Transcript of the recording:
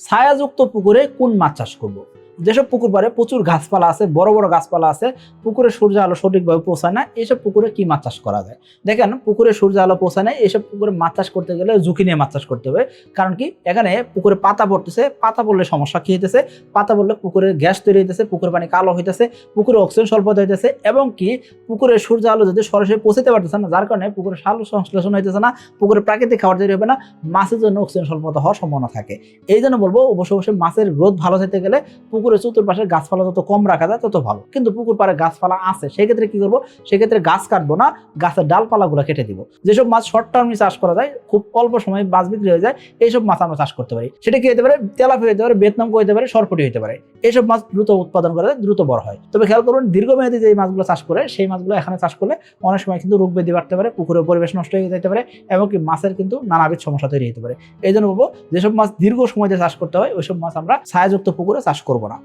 ছায়াযুক্ত পুকুরে কোন মাছ চাষ করব। যেসব পুকুর পারে প্রচুর গাছপালা আছে, বড় বড় গাছপালা আছে, পুকুরে সূর্য আলো সঠিকভাবে পৌঁছায় না, এইসব পুকুরে কি মাছ চাষ করা যায়? দেখেন, পুকুরে সূর্য আলো পৌঁছায় না এইসব পুকুরে মাছ চাষ করতে গেলে ঝুঁকি নিয়ে মাছ চাষ করতে হবে। কারণ কি? এখানে পুকুরে পাতা পড়তেছে, পাতা পড়লে সমস্যা কি হইতেছে? পাতা পড়লে পুকুরের গ্যাস তৈরি হইতেছে পুকুরের পানি কালো হইতেছে, পুকুরে অক্সিজেন স্বল্পতা হইতেছে এবং কি? পুকুরে সূর্য আলো যদি সরাসরি পৌঁছাতে পারতেছে না, যার কারণে পুকুরে সালো সংশ্লেষণ হইতেছে না পুকুরে প্রাকৃতিক খাবার তৈরি হবে না, মাছের জন্য অক্সিজেন স্বল্পতা হওয়ার সম্ভাবনা থাকে। এই জন্য বলব অবশ্যই অবশ্যই মাছের গ্রোথ ভালো থাকতে গেলে পুকুরের চতুর্পাশে গাছপালা যত কম রাখা যায় তত ভালো। কিন্তু পুকুর পাড়ে গাছপালা আছে, সেক্ষেত্রে কি করব? সেক্ষেত্রে গাছ কাটবো না, গাছের ডালপালাগুলো কেটে দিব। যেসব মাছ শর্ট টার্মে চাষ করা যায়, খুব অল্প সময়ে মাছ বিক্রি হয়ে যায়, এইসব মাছ আমরা চাষ করতে পারি। সেটা কি হতে পারে? তেলাপি হতে পারে বেতনাম হতে পারে, সরপটি হতে পারে। এইসব মাছ দ্রুত উৎপাদন করা যায়, দ্রুত বড় হয়। তবে খেয়াল করুন, দীর্ঘমেয়াদী যে মাছগুলো চাষ করে, সেই মাছগুলো এখানে চাষ করলে অনেক সময় কিন্তু রোগ ব্যাধি বাড়তে পারে, পুকুরের পরিবেশ নষ্ট হয়ে যেতে পারে, এমনকি মাছের কিন্তু নানাবিধ সমস্যা তৈরি হতে পারে। এই জন্য বলব, যেসব মাছ দীর্ঘ সময় চাষ করতে হয়, ওইসব মাছ আমরা ছায়াযুক্ত পুকুরে চাষ করব না।